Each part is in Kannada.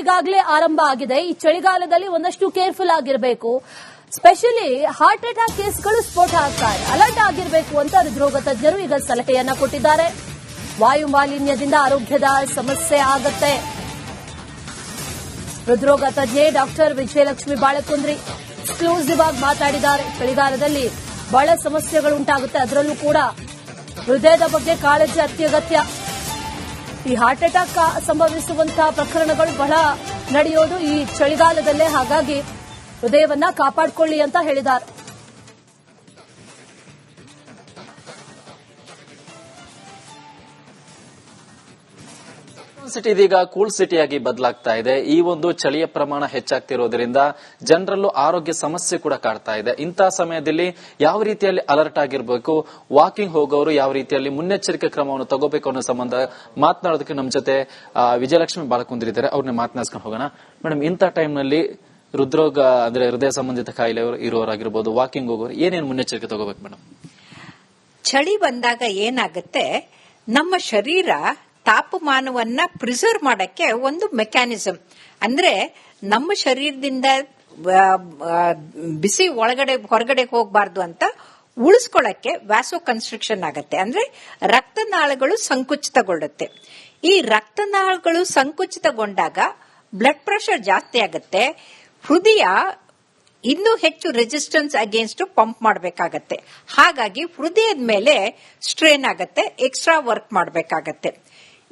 ಈಗಾಗಲೇ ಆರಂಭ ಆಗಿದೆ. ಈ ಚಳಿಗಾಲದಲ್ಲಿ ಒಂದಷ್ಟು ಕೇರ್ಫುಲ್ ಆಗಿರಬೇಕು. ಸ್ಪೆಷಲಿ ಹಾರ್ಟ್ ಅಟ್ಯಾಕ್ ಕೇಸ್ಗಳು ಸ್ಫೋಟ ಆಗ್ತಾರೆ. ಅಲರ್ಟ್ ಆಗಿರಬೇಕು ಅಂತ ಹೃದ್ರೋಗ ತಜ್ಞರು ಈಗ ಸಲಹೆಯನ್ನ ಕೊಟ್ಟಿದ್ದಾರೆ. ವಾಯು ಮಾಲಿನ್ಯದಿಂದ ಆರೋಗ್ಯದ ಸಮಸ್ಯೆ ಆಗತ್ತೆ. ಹೃದ್ರೋಗ ತಜ್ಞೆ ಡಾಕ್ಟರ್ ವಿಜಯಲಕ್ಷ್ಮಿ ಬಾಳಕುಂದ್ರಿ ಎಕ್ಸ್ಕ್ಲೂಸಿವ್ ಆಗಿ ಮಾತಾಡಿದ್ದಾರೆ. ಚಳಿಗಾಲದಲ್ಲಿ ಬಹಳ ಸಮಸ್ಯೆಗಳು ಉಂಟಾಗುತ್ತೆ. ಅದರಲ್ಲೂ ಕೂಡ ಹೃದಯದ ಬಗ್ಗೆ ಕಾಳಜಿ ಅತ್ಯಗತ್ಯ. ಈ ಹಾರ್ಟ್ ಅಟ್ಯಾಕ್ ಸಂಭವಿಸುವಂತಹ ಪ್ರಕರಣಗಳು ಬಹಳ ನಡೆಯೋದು ಈ ಚಳಿಗಾಲದಲ್ಲೇ. ಹಾಗಾಗಿ ಹೃದಯವನ್ನ ಕಾಪಾಡಿಕೊಳ್ಳಿ ಅಂತ ಹೇಳಿದ್ದಾರೆ. ಸಿಟಿ ಇದೀಗ ಕೂಲ್ ಸಿಟಿಯಾಗಿ ಬದಲಾಗ್ತಾ ಇದೆ. ಈ ಒಂದು ಚಳಿಯ ಪ್ರಮಾಣ ಹೆಚ್ಚಾಗ್ತಿರೋದ್ರಿಂದ ಜನರಲ್ಲೂ ಆರೋಗ್ಯ ಸಮಸ್ಯೆ ಕೂಡ ಕಾಡ್ತಾ ಇದೆ. ಇಂತಹ ಸಮಯದಲ್ಲಿ ಯಾವ ರೀತಿಯಲ್ಲಿ ಅಲರ್ಟ್ ಆಗಿರಬೇಕು? ವಾಕಿಂಗ್ ಹೋಗೋರು ಯಾವ ರೀತಿಯಲ್ಲಿ ಮುನ್ನೆಚ್ಚರಿಕೆ ಕ್ರಮವನ್ನು ತಗೋಬೇಕು ಅನ್ನೋ ಸಂಬಂಧ ಮಾತನಾಡೋದಕ್ಕೆ ನಮ್ಮ ಜೊತೆ ವಿಜಯಲಕ್ಷ್ಮಿ ಬಾಳಕುಂದ್ರಿದ್ದಾರೆ ಅವ್ರನ್ನ ಮಾತನಾಡ್ಸ್ಕೊಂಡು ಹೋಗೋಣ. ಮೇಡಮ್, ಇಂಥ ಟೈಮ್ನಲ್ಲಿ ಹೃದ್ರೋಗ, ಅಂದ್ರೆ ಹೃದಯ ಸಂಬಂಧಿತ ಕಾಯಿಲೆ ಇರೋರಾಗಿರ್ಬೋದು ವಾಕಿಂಗ್ ಹೋಗೋರು ಏನೇನು ಮುನ್ನೆಚ್ಚರಿಕೆ ತಗೋಬೇಕು ಮೇಡಮ್? ಚಳಿ ಬಂದಾಗ ಏನಾಗುತ್ತೆ? ನಮ್ಮ ಶರೀರ ತಾಪಮಾನವನ್ನ ಪ್ರಿಸರ್ವ್ ಮಾಡಕ್ಕೆ ಒಂದು ಮೆಕ್ಯಾನಿಸಮ್ ಅಂದ್ರೆ ನಮ್ಮ ಶರೀರದಿಂದ ಬಿಸಿ ಒಳಗಡೆ, ಹೊರಗಡೆ ಹೋಗಬಾರ್ದು ಅಂತ ಉಳಿಸ್ಕೊಳ್ಳಕ್ಕೆ ವ್ಯಾಸೋ ಕನ್ಸ್ಟ್ರಕ್ಷನ್ ಆಗತ್ತೆ. ಅಂದ್ರೆ ರಕ್ತನಾಳಗಳು ಸಂಕುಚಿತಗೊಳ್ಳುತ್ತೆ. ಈ ರಕ್ತನಾಳಗಳು ಸಂಕುಚಿತಗೊಂಡಾಗ ಬ್ಲಡ್ ಪ್ರೆಷರ್ ಜಾಸ್ತಿ ಆಗುತ್ತೆ. ಹೃದಯ ಇನ್ನೂ ಹೆಚ್ಚು ರೆಸಿಸ್ಟೆನ್ಸ್ ಅಗೇನ್ಸ್ಟ್ ಪಂಪ್ ಮಾಡಬೇಕಾಗತ್ತೆ. ಹಾಗಾಗಿ ಹೃದಯದ ಮೇಲೆ ಸ್ಟ್ರೇನ್ ಆಗುತ್ತೆ ಎಕ್ಸ್ಟ್ರಾ ವರ್ಕ್ ಮಾಡಬೇಕಾಗತ್ತೆ.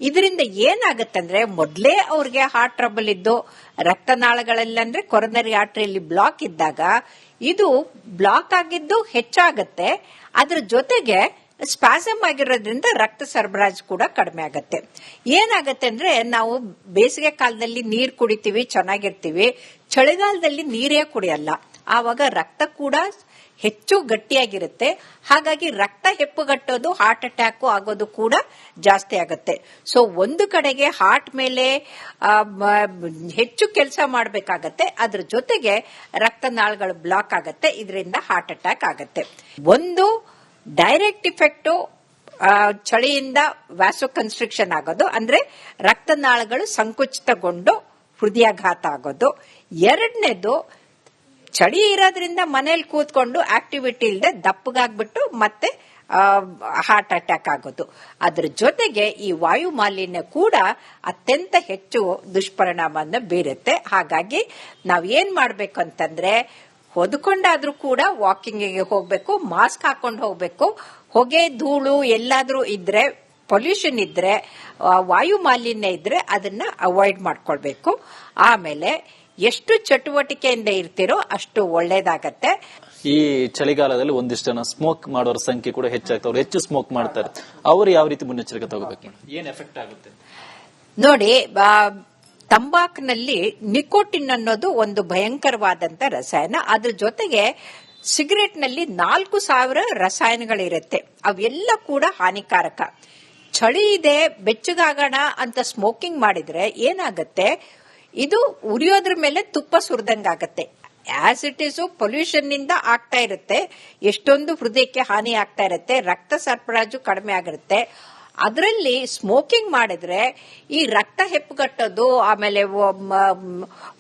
ಇದರಿಂದ ಏನಾಗತ್ತಂದ್ರೆ ಮೊದಲೇ ಅವ್ರಿಗೆ ಹಾರ್ಟ್ ಟ್ರಬಲ್ ಇದ್ದು ರಕ್ತನಾಳಗಳಲ್ಲಿ ಅಂದ್ರೆ ಕೊರನರಿ ಆರ್ಟ್ರಿಯಲ್ಲಿ ಬ್ಲಾಕ್ ಇದ್ದಾಗ ಇದು ಬ್ಲಾಕ್ ಆಗಿದ್ದು ಹೆಚ್ಚಾಗತ್ತೆ. ಅದ್ರ ಜೊತೆಗೆ ಸ್ಪಾಸಮ್ ಆಗಿರೋದ್ರಿಂದ ರಕ್ತ ಸರಬರಾಜು ಕೂಡ ಕಡಿಮೆ ಆಗತ್ತೆ. ಏನಾಗತ್ತೆ ಅಂದ್ರೆ ನಾವು ಬೇಸಿಗೆ ಕಾಲದಲ್ಲಿ ನೀರ್ ಕುಡಿತೀವಿ, ಚೆನ್ನಾಗಿರ್ತೀವಿ. ಚಳಿಗಾಲದಲ್ಲಿ ನೀರೇ ಕುಡಿಯಲ್ಲ. ಆವಾಗ ರಕ್ತ ಕೂಡ ಹೆಚ್ಚು ಗಟ್ಟಿಯಾಗಿರುತ್ತೆ. ಹಾಗಾಗಿ ರಕ್ತ ಹೆಪ್ಪುಗಟ್ಟೋದು ಹಾರ್ಟ್ ಅಟ್ಯಾಕ್ ಆಗೋದು ಕೂಡ ಜಾಸ್ತಿ ಆಗುತ್ತೆ. ಸೊ ಒಂದು ಕಡೆಗೆ ಹಾರ್ಟ್ ಮೇಲೆ ಹೆಚ್ಚು ಕೆಲಸ ಮಾಡಬೇಕಾಗತ್ತೆ. ಅದ್ರ ಜೊತೆಗೆ ರಕ್ತನಾಳಗಳು ಬ್ಲಾಕ್ ಆಗುತ್ತೆ. ಇದರಿಂದ ಹಾರ್ಟ್ ಅಟ್ಯಾಕ್ ಆಗುತ್ತೆ. ಒಂದು ಡೈರೆಕ್ಟ್ ಇಫೆಕ್ಟು ಚಳಿಯಿಂದ ವ್ಯಾಸೋ ಕನ್ಸ್ಟ್ರಕ್ಷನ್ ಆಗೋದು. ಅಂದ್ರೆ ರಕ್ತನಾಳಗಳು ಸಂಕುಚಿತಗೊಂಡು ಹೃದಯಾಘಾತ ಆಗೋದು. ಎರಡನೇದು ಚಳಿ ಇರೋದ್ರಿಂದ ಮನೇಲಿ ಕೂತ್ಕೊಂಡು ಆಕ್ಟಿವಿಟಿ ಇಲ್ಲದೆ ದಪ್ಪಗಾಗ್ಬಿಟ್ಟು ಮತ್ತೆ ಹಾರ್ಟ್ ಅಟ್ಯಾಕ್ ಆಗೋದು. ಅದ್ರ ಜೊತೆಗೆ ಈ ವಾಯು ಮಾಲಿನ್ಯ ಕೂಡ ಅತ್ಯಂತ ಹೆಚ್ಚು ದುಷ್ಪರಿಣಾಮವನ್ನು ಬೀರುತ್ತೆ. ಹಾಗಾಗಿ ನಾವ್ ಏನ್ ಮಾಡ್ಬೇಕು ಅಂತಂದ್ರೆ ಹೊದ್ಕೊಂಡಾದ್ರೂ ಕೂಡ ವಾಕಿಂಗಿಗೆ ಹೋಗ್ಬೇಕು ಮಾಸ್ಕ್ ಹಾಕೊಂಡು ಹೋಗ್ಬೇಕು. ಹೊಗೆ, ಧೂಳು ಎಲ್ಲಾದ್ರೂ ಇದ್ರೆ ಪೊಲ್ಯೂಷನ್ ಇದ್ರೆ ವಾಯು ಮಾಲಿನ್ಯ ಇದ್ರೆ ಅದನ್ನ ಅವಾಯ್ಡ್ ಮಾಡ್ಕೊಳ್ಬೇಕು. ಆಮೇಲೆ ಎಷ್ಟು ಚಟುವಟಿಕೆಯಿಂದ ಇರ್ತಿರೋ ಅಷ್ಟು ಒಳ್ಳೇದಾಗತ್ತೆ. ಈ ಚಳಿಗಾಲದಲ್ಲಿ ಒಂದಿಷ್ಟು ಜನ ಸ್ಮೋಕ್ ಮಾಡೋರ ಸಂಖ್ಯೆ ಕೂಡ ಹೆಚ್ಚಾಗ್ತದೆ. ಅವ್ರು ಹೆಚ್ಚು ಸ್ಮೋಕ್ ಮಾಡ್ತಾರೆ. ಅವರು ಯಾವ ರೀತಿ ಮುನ್ನೆಚ್ಚರಿಕೆ ತಗೋಬೇಕು? ಏನ್ ಎಫೆಕ್ಟ್ ಆಗುತ್ತೆ? ನೋಡಿ ತಂಬಾಕ್ನಲ್ಲಿ ತಂಬಾಕಿನಲ್ಲಿ ನಿಕೋಟಿನ್ ಅನ್ನೋದು ಒಂದು ಭಯಂಕರವಾದಂತ ರಸಾಯನ. ಅದ್ರ ಜೊತೆಗೆ ಸಿಗರೆಟ್ನಲ್ಲಿ ನಾಲ್ಕು ಸಾವಿರ ರಸಾಯನಗಳಿರುತ್ತೆ. ಅವೆಲ್ಲ ಕೂಡ ಹಾನಿಕಾರಕ. ಚಳಿ ಇದೆ ಬೆಚ್ಚಗಾಗೋಣ ಅಂತ ಸ್ಮೋಕಿಂಗ್ ಮಾಡಿದ್ರೆ ಏನಾಗತ್ತೆ? ಇದು ಉರಿಯೋದ್ರ ಮೇಲೆ ತುಪ್ಪ ಸುರಿದಂಗಾಗತ್ತೆ. ಆಸ್ ಇಟ್ ಈಸ್ ಪೊಲ್ಯೂಷನ್ನಿಂದ ಆಗ್ತಾ ಇರುತ್ತೆ. ಎಷ್ಟೊಂದು ಹೃದಯಕ್ಕೆ ಹಾನಿ ಆಗ್ತಾ ಇರುತ್ತೆ. ರಕ್ತ ಸರಬರಾಜು ಕಡಿಮೆ ಆಗಿರುತ್ತೆ. ಅದರಲ್ಲಿ ಸ್ಮೋಕಿಂಗ್ ಮಾಡಿದ್ರೆ ಈ ರಕ್ತ ಹೆಪ್ಪುಗಟ್ಟೋದು ಆಮೇಲೆ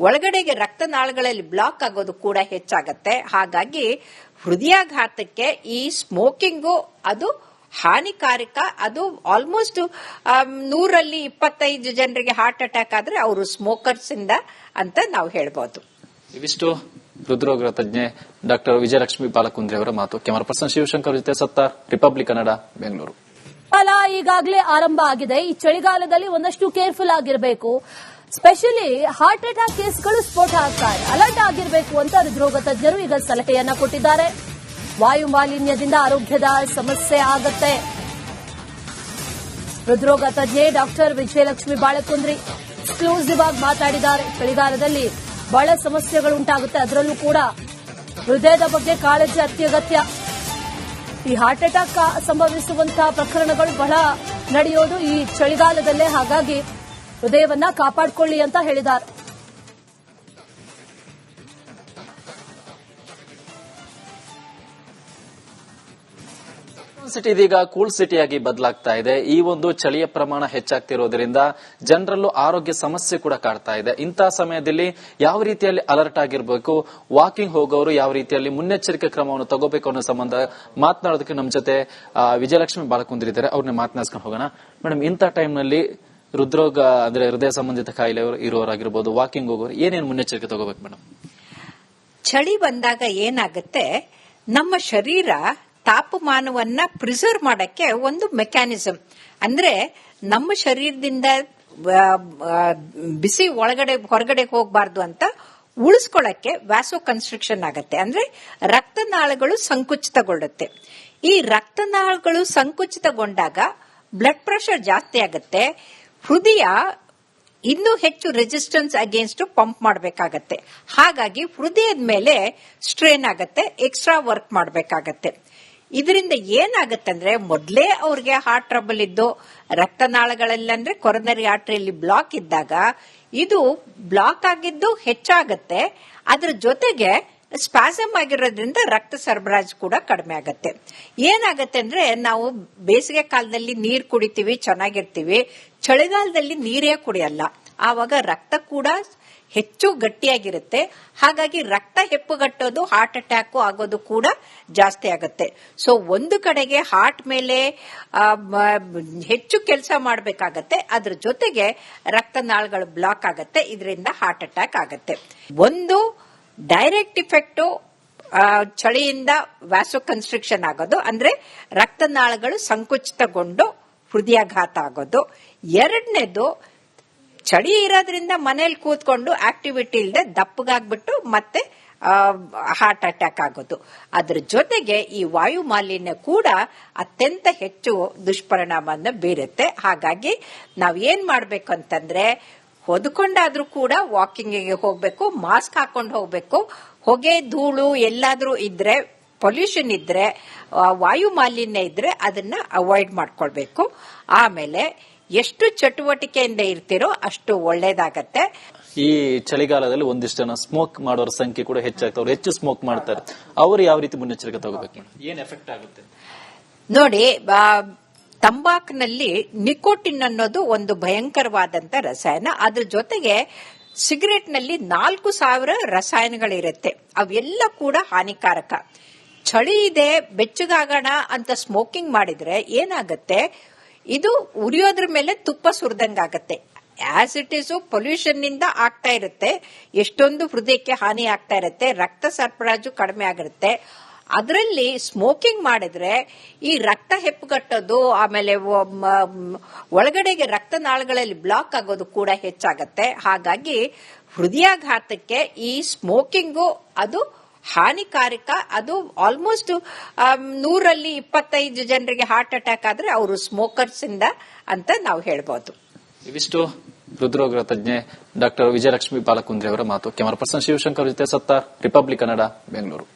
ಒಳಗಡೆಗೆ ರಕ್ತ ನಾಳಗಳಲ್ಲಿ ಬ್ಲಾಕ್ ಆಗೋದು ಕೂಡ ಹೆಚ್ಚಾಗತ್ತೆ. ಹಾಗಾಗಿ ಹೃದಯಾಘಾತಕ್ಕೆ ಈ ಸ್ಮೋಕಿಂಗು ಅದು ಹಾನಿಕಾರಕ. ಅದು ಆಲ್ಮೋಸ್ಟ್ ನೂರಲ್ಲಿ ಇಪ್ಪತ್ತೈದು ಜನರಿಗೆ ಹಾರ್ಟ್ ಅಟ್ಯಾಕ್ ಆದ್ರೆ ಅವರು ಸ್ಮೋಕರ್ಸ್ ಇಂದ ಅಂತ ನಾವು ಹೇಳ್ಬೋದು. ಇವಿಷ್ಟು ಹೃದ್ರೋಗ ತಜ್ಞೆ ಡಾಕ್ಟರ್ ವಿಜಯಲಕ್ಷ್ಮಿ ಬಾಲಕುಂದ್ರಿ ಅವರ ಮಾತು. ಕ್ಯಾಮರಾ ಪರ್ಸನ್ ಶಿವಶಂಕರ್ ಜೊತೆ ಸತ್ತಾರ್ ರಿಪಬ್ಲಿಕ್ ಕನ್ನಡ ಬೆಂಗಳೂರು. ಕಾಲ ಈಗಾಗಲೇ ಆರಂಭ ಆಗಿದೆ. ಈ ಚಳಿಗಾಲದಲ್ಲಿ ಒಂದಷ್ಟು ಕೇರ್ಫುಲ್ ಆಗಿರಬೇಕು. ಸ್ಪೆಷಲಿ ಹಾರ್ಟ್ ಅಟ್ಯಾಕ್ ಕೇಸ್ಗಳು ಸ್ಫೋಟ ಆಗ್ತಾರೆ ಅಲರ್ಟ್ ಆಗಿರಬೇಕು ಅಂತ ಹೃದ್ರೋಗ ತಜ್ಞರು ಈಗ ಸಲಹೆಯನ್ನ ಕೊಟ್ಟಿದ್ದಾರೆ. ವಾಯು ಮಾಲಿನ್ಯದಿಂದ ಆರೋಗ್ಯದ ಸಮಸ್ಯೆ ಆಗುತ್ತೆ. ಹೃದ್ರೋಗ ತಜ್ಞೆ ಡಾಕ್ಟರ್ ವಿಜಯಲಕ್ಷ್ಮಿ ಬಾಳಕುಂದ್ರಿ ಎಕ್ಸ್ಕ್ಲೂಸಿವ್ ಆಗಿ ಮಾತಾಡಿದ್ದಾರೆ. ಚಳಿಗಾಲದಲ್ಲಿ ಬಹಳ ಸಮಸ್ಯೆಗಳು ಉಂಟಾಗುತ್ತೆ ಅದರಲ್ಲೂ ಕೂಡ ಹೃದಯದ ಬಗ್ಗೆ ಕಾಳಜಿ ಅತ್ಯಗತ್ಯ. ಈ ಹಾರ್ಟ್ ಅಟ್ಯಾಕ್ ಸಂಭವಿಸುವಂತಹ ಪ್ರಕರಣಗಳು ಬಹಳ ನಡೆಯೋದು ಈ ಚಳಿಗಾಲದಲ್ಲೇ. ಹಾಗಾಗಿ ಹೃದಯವನ್ನ ಕಾಪಾಡಿಕೊಳ್ಳಿ ಅಂತ ಹೇಳಿದ್ದಾರೆ. ಸಿಟಿ ಇದೀಗ ಕೂಲ್ ಸಿಟಿಯಾಗಿ ಬದಲಾಗ್ತಾ ಇದೆ. ಈ ಒಂದು ಚಳಿಯ ಪ್ರಮಾಣ ಹೆಚ್ಚಾಗ್ತಿರೋದ್ರಿಂದ ಜನರಲ್ಲೂ ಆರೋಗ್ಯ ಸಮಸ್ಯೆ ಕೂಡ ಕಾಡ್ತಾ ಇದೆ. ಇಂತಹ ಸಮಯದಲ್ಲಿ ಯಾವ ರೀತಿಯಲ್ಲಿ ಅಲರ್ಟ್ ಆಗಿರಬೇಕು? ವಾಕಿಂಗ್ ಹೋಗೋರು ಯಾವ ರೀತಿಯಲ್ಲಿ ಮುನ್ನೆಚ್ಚರಿಕೆ ಕ್ರಮವನ್ನು ತಗೋಬೇಕು ಅನ್ನೋ ಸಂಬಂಧ ಮಾತನಾಡೋದಕ್ಕೆ ನಮ್ಮ ಜೊತೆ ವಿಜಯಲಕ್ಷ್ಮಿ ಬಾಲಕುಂದ್ರಿದ್ದಾರೆ ಅವ್ರನ್ನ ಮಾತನಾಡ್ಸ್ಕೊಂಡು ಹೋಗೋಣ. ಮೇಡಮ್, ಇಂಥ ಟೈಮ್ನಲ್ಲಿ ಹೃದ್ರೋಗ, ಅಂದ್ರೆ ಹೃದಯ ಸಂಬಂಧಿತ ಕಾಯಿಲೆ ಇರೋರಾಗಿರ್ಬೋದು ವಾಕಿಂಗ್ ಹೋಗೋರು ಏನೇನು ಮುನ್ನೆಚ್ಚರಿಕೆ ತಗೋಬೇಕು ಮೇಡಮ್? ಚಳಿ ಬಂದಾಗ ಏನಾಗುತ್ತೆ? ನಮ್ಮ ಶರೀರ ತಾಪಮಾನವನ್ನ ಪ್ರಿಸರ್ವ್ ಮಾಡಕ್ಕೆ ಒಂದು ಮೆಕ್ಯಾನಿಸಮ್ ಅಂದ್ರೆ ನಮ್ಮ ಶರೀರದಿಂದ ಬಿಸಿ ಒಳಗಡೆ, ಹೊರಗಡೆ ಹೋಗಬಾರ್ದು ಅಂತ ಉಳಿಸ್ಕೊಳ್ಳಕ್ಕೆ ವ್ಯಾಸೋ ಕನ್ಸ್ಟ್ರಕ್ಷನ್ ಆಗತ್ತೆ. ಅಂದ್ರೆ ರಕ್ತನಾಳಗಳು ಸಂಕುಚಿತಗೊಳ್ಳುತ್ತೆ. ಈ ರಕ್ತನಾಳಗಳು ಸಂಕುಚಿತಗೊಂಡಾಗ ಬ್ಲಡ್ ಪ್ರೆಷರ್ ಜಾಸ್ತಿ ಆಗುತ್ತೆ. ಹೃದಯ ಇನ್ನೂ ಹೆಚ್ಚು ರೆಸಿಸ್ಟೆನ್ಸ್ ಅಗೇನ್ಸ್ಟ್ ಪಂಪ್ ಮಾಡಬೇಕಾಗತ್ತೆ. ಹಾಗಾಗಿ ಹೃದಯದ ಮೇಲೆ ಸ್ಟ್ರೇನ್ ಆಗುತ್ತೆ ಎಕ್ಸ್ಟ್ರಾ ವರ್ಕ್ ಮಾಡಬೇಕಾಗತ್ತೆ. ಇದರಿಂದ ಏನಾಗತ್ತಂದ್ರೆ ಮೊದಲೇ ಅವ್ರಿಗೆ ಹಾರ್ಟ್ ಟ್ರಬಲ್ ಇದ್ದು ರಕ್ತನಾಳಗಳಲ್ಲಿ ಅಂದ್ರೆ ಕೊರನರಿ ಆರ್ಟ್ರಿಯಲ್ಲಿ ಬ್ಲಾಕ್ ಇದ್ದಾಗ ಇದು ಬ್ಲಾಕ್ ಆಗಿದ್ದು ಹೆಚ್ಚಾಗತ್ತೆ. ಅದ್ರ ಜೊತೆಗೆ ಸ್ಪಾಸಮ್ ಆಗಿರೋದ್ರಿಂದ ರಕ್ತ ಸರಬರಾಜು ಕೂಡ ಕಡಿಮೆ ಆಗತ್ತೆ. ಏನಾಗತ್ತೆ ಅಂದ್ರೆ ನಾವು ಬೇಸಿಗೆ ಕಾಲದಲ್ಲಿ ನೀರ್ ಕುಡಿತೀವಿ, ಚೆನ್ನಾಗಿರ್ತೀವಿ. ಚಳಿಗಾಲದಲ್ಲಿ ನೀರೇ ಕುಡಿಯಲ್ಲ. ಆವಾಗ ರಕ್ತ ಕೂಡ ಹೆಚ್ಚು ಗಟ್ಟಿಯಾಗಿರುತ್ತೆ. ಹಾಗಾಗಿ ರಕ್ತ ಹೆಪ್ಪುಗಟ್ಟೋದು ಹಾರ್ಟ್ ಅಟ್ಯಾಕ್ ಆಗೋದು ಕೂಡ ಜಾಸ್ತಿ ಆಗುತ್ತೆ. ಸೊ ಒಂದು ಕಡೆಗೆ ಹಾರ್ಟ್ ಮೇಲೆ ಹೆಚ್ಚು ಕೆಲಸ ಮಾಡಬೇಕಾಗತ್ತೆ. ಅದ್ರ ಜೊತೆಗೆ ರಕ್ತನಾಳಗಳು ಬ್ಲಾಕ್ ಆಗುತ್ತೆ. ಇದರಿಂದ ಹಾರ್ಟ್ ಅಟ್ಯಾಕ್ ಆಗುತ್ತೆ. ಒಂದು ಡೈರೆಕ್ಟ್ ಇಫೆಕ್ಟು ಚಳಿಯಿಂದ ವ್ಯಾಸೋ ಕನ್ಸ್ಟ್ರಕ್ಷನ್ ಆಗೋದು. ಅಂದ್ರೆ ರಕ್ತನಾಳಗಳು ಸಂಕುಚಿತಗೊಂಡು ಹೃದಯಾಘಾತ ಆಗೋದು. ಎರಡನೇದು ಚಳಿ ಇರೋದ್ರಿಂದ ಮನೇಲಿ ಕೂತ್ಕೊಂಡು ಆಕ್ಟಿವಿಟಿ ಇಲ್ಲದೆ ದಪ್ಪಗಾಗ್ಬಿಟ್ಟು ಮತ್ತೆ ಹಾರ್ಟ್ ಅಟ್ಯಾಕ್ ಆಗೋದು. ಅದ್ರ ಜೊತೆಗೆ ಈ ವಾಯು ಮಾಲಿನ್ಯ ಕೂಡ ಅತ್ಯಂತ ಹೆಚ್ಚು ದುಷ್ಪರಿಣಾಮವನ್ನು ಬೀರುತ್ತೆ. ಹಾಗಾಗಿ ನಾವ್ ಏನ್ ಮಾಡ್ಬೇಕು ಅಂತಂದ್ರೆ ಹೊದ್ಕೊಂಡಾದ್ರೂ ಕೂಡ ವಾಕಿಂಗಿಗೆ ಹೋಗ್ಬೇಕು ಮಾಸ್ಕ್ ಹಾಕೊಂಡು ಹೋಗ್ಬೇಕು. ಹೊಗೆ, ಧೂಳು ಎಲ್ಲಾದ್ರೂ ಇದ್ರೆ ಪೊಲ್ಯೂಷನ್ ಇದ್ರೆ ವಾಯು ಮಾಲಿನ್ಯ ಇದ್ರೆ ಅದನ್ನ ಅವಾಯ್ಡ್ ಮಾಡ್ಕೊಳ್ಬೇಕು. ಆಮೇಲೆ ಎಷ್ಟು ಚಟುವಟಿಕೆಯಿಂದ ಇರ್ತೀರೋ ಅಷ್ಟು ಒಳ್ಳೇದಾಗತ್ತೆ. ಈ ಚಳಿಗಾಲದಲ್ಲಿ ಒಂದಿಷ್ಟು ಜನ ಸ್ಮೋಕ್ ಮಾಡೋರ ಸಂಖ್ಯೆ ಕೂಡ ಹೆಚ್ಚಾಗ್ತದೆ ಅವ್ರು ಹೆಚ್ಚು ಸ್ಮೋಕ್ ಮಾಡ್ತಾರೆ. ಅವರು ಯಾವ ರೀತಿ ಮುನ್ನೆಚ್ಚರಿಕೆ ತಗೋಬೇಕು? ಏನ್ ಎಫೆಕ್ಟ್ ಆಗುತ್ತೆ? ನೋಡಿ ತಂಬಾಕಿನಲ್ಲಿ ನಿಕೋಟಿನ್ ಅನ್ನೋದು ಒಂದು ಭಯಂಕರವಾದಂತ ರಸಾಯನ. ಅದ್ರ ಜೊತೆಗೆ ಸಿಗರೆಟ್ನಲ್ಲಿ ನಾಲ್ಕು ಸಾವಿರ ರಸಾಯನಗಳಿರುತ್ತೆ. ಅವೆಲ್ಲ ಕೂಡ ಹಾನಿಕಾರಕ. ಚಳಿ ಇದೆ ಬೆಚ್ಚಗಾಗೋಣ ಅಂತ ಸ್ಮೋಕಿಂಗ್ ಮಾಡಿದ್ರೆ ಏನಾಗತ್ತೆ? ಇದು ಉರಿಯೋದ್ರ ಮೇಲೆ ತುಪ್ಪ ಸುರಿದಂಗಾಗತ್ತೆ. ಆಸ್ ಇಟ್ ಇಸ್ ಪೊಲ್ಯೂಷನ್ನಿಂದ ಆಗ್ತಾ ಇರುತ್ತೆ. ಎಷ್ಟೊಂದು ಹೃದಯಕ್ಕೆ ಹಾನಿ ಆಗ್ತಾ ಇರುತ್ತೆ. ರಕ್ತ ಸರಬರಾಜು ಕಡಿಮೆ ಆಗಿರುತ್ತೆ. ಅದರಲ್ಲಿ ಸ್ಮೋಕಿಂಗ್ ಮಾಡಿದ್ರೆ ಈ ರಕ್ತ ಹೆಪ್ಪುಗಟ್ಟೋದು ಆಮೇಲೆ ಒಳಗಡೆಗೆ ರಕ್ತ ನಾಳಗಳಲ್ಲಿ ಬ್ಲಾಕ್ ಆಗೋದು ಕೂಡ ಹೆಚ್ಚಾಗತ್ತೆ. ಹಾಗಾಗಿ ಹೃದಯಾಘಾತಕ್ಕೆ ಈ ಸ್ಮೋಕಿಂಗು ಅದು ಹಾನಿಕಾರಕ. ಅದು ಆಲ್ಮೋಸ್ಟ್ ನೂರಲ್ಲಿ ಇಪ್ಪತ್ತೈದು ಜನರಿಗೆ ಹಾರ್ಟ್ ಅಟ್ಯಾಕ್ ಆದ್ರೆ ಅವರು ಸ್ಮೋಕರ್ಸ್ ಇಂದ ಅಂತ ನಾವು ಹೇಳ್ಬೋದು. ಇವಿಷ್ಟು ಹೃದ್ರೋಗ ತಜ್ಞೆ ಡಾಕ್ಟರ್ ವಿಜಯಲಕ್ಷ್ಮಿ ಬಾಲಕುಂದ್ರಿ ಅವರ ಮಾತು. ಕ್ಯಾಮರಾ ಪರ್ಸನ್ ಶಿವಶಂಕರ್ ಜೊತೆ ಸತ್ತ ರಿಪಬ್ಲಿಕ್ ಕನ್ನಡ ಬೆಂಗಳೂರು